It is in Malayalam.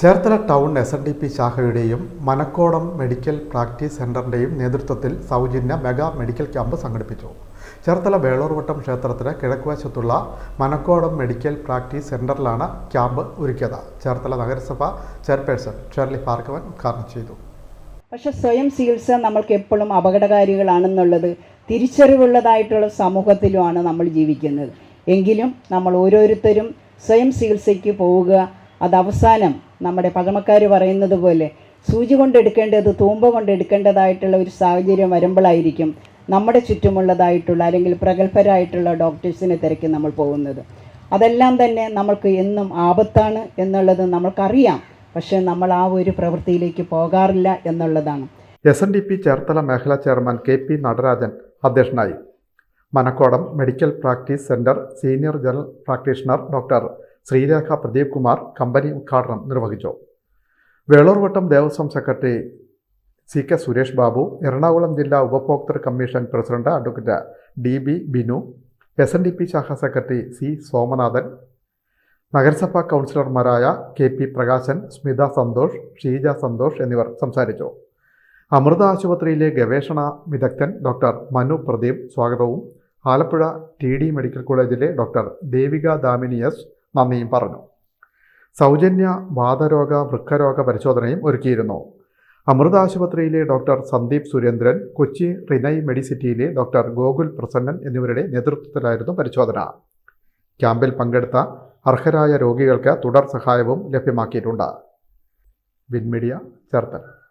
Cherthala town S N D P ശാഖയുടെയും Manakkodam medical practice സെന്ററിന്റെയും നേതൃത്വത്തിൽ സൗജന്യ മെഗാ മെഡിക്കൽ ക്യാമ്പ് സംഘടിപ്പിച്ചു. ചേർത്തല വേളൂർവട്ടം ക്ഷേത്രത്തിന് കിഴക്കുവശത്തുള്ള മനക്കോടം മെഡിക്കൽ പ്രാക്ടീസ് സെന്ററിലാണ് ക്യാമ്പ് ഒരുക്കിയത്. ചേർത്തല നഗരസഭ ചെയർപേഴ്സൺ ഷെർലി ഭാർഗവൻ ഉദ്ഘാടനം ചെയ്തു. പക്ഷെ സ്വയം ചികിത്സ നമ്മൾക്ക് എപ്പോഴും അപകടകാരികളാണെന്നുള്ളത് തിരിച്ചറിവുള്ളതായിട്ടുള്ള സമൂഹത്തിലുമാണ് നമ്മൾ ജീവിക്കുന്നത്. എങ്കിലും നമ്മൾ ഓരോരുത്തരും സ്വയം ചികിത്സയ്ക്ക് പോവുക അത് അവസാനം നമ്മുടെ പഴമക്കാർ പറയുന്നത് പോലെ സൂചി കൊണ്ടെടുക്കേണ്ടത് തൂമ്പ കൊണ്ടെടുക്കേണ്ടതായിട്ടുള്ള ഒരു സാഹചര്യം വരുമ്പോഴായിരിക്കും നമ്മുടെ ചുറ്റുമുള്ളതായിട്ടുള്ള അല്ലെങ്കിൽ പ്രഗത്ഭരായിട്ടുള്ള ഡോക്ടേഴ്സിനെ തിരക്കി നമ്മൾ പോകുന്നത്. അതെല്ലാം തന്നെ നമ്മൾക്ക് എന്നും ആപത്താണ് എന്നുള്ളത് നമ്മൾക്കറിയാം. പക്ഷേ നമ്മൾ ആ ഒരു പ്രവൃത്തിയിലേക്ക് പോകാറില്ല എന്നുള്ളതാണ്. S N D P Cherthala മേഖലാ ചെയർമാൻ കെ പി നടരാജൻ അധ്യക്ഷനായി. Manakkodam medical practice centre senior general practitioner doctor Sreerekha Pradeep Kumar company ഉദ്ഘാടനം നിർവഹിച്ചു. Velurvattom Devaswom secretary C K Suresh Babu Ernakulam ജില്ലാ ഉപഭോക്തൃ commission president advocate D B Binu S N D P ശാഖ സെക്രട്ടറി സി സോമനാഥൻ നഗരസഭാ കൗൺസിലർമാരായ കെ പി പ്രകാശൻ സ്മിത സന്തോഷ് ഷീജ സന്തോഷ് എന്നിവർ സംസാരിച്ചു. അമൃത ആശുപത്രിയിലെ ഗവേഷണ വിദഗ്ധൻ ഡോക്ടർ മനു പ്രദീപ് സ്വാഗതവും ആലപ്പുഴ ടി ഡി മെഡിക്കൽ കോളേജിലെ ഡോക്ടർ ദേവിക ദാമിനി എസ് നന്ദിയും പറഞ്ഞു. സൗജന്യ വാതരോഗ വൃക്കരോഗ പരിശോധനയും ഒരുക്കിയിരുന്നു. അമൃത ആശുപത്രിയിലെ ഡോക്ടർ സന്ദീപ് സുരേന്ദ്രൻ കൊച്ചി റിനൈ മെഡിസിറ്റിയിലെ ഡോക്ടർ ഗോകുൽ പ്രസന്നൻ എന്നിവരുടെ നേതൃത്വത്തിലായിരുന്നു പരിശോധന. ക്യാമ്പിൽ പങ്കെടുത്ത അർഹരായ രോഗികൾക്ക് തുടർ സഹായവും ലഭ്യമാക്കിയിട്ടുണ്ട്. വിൻമീഡിയ ചേർത്തല.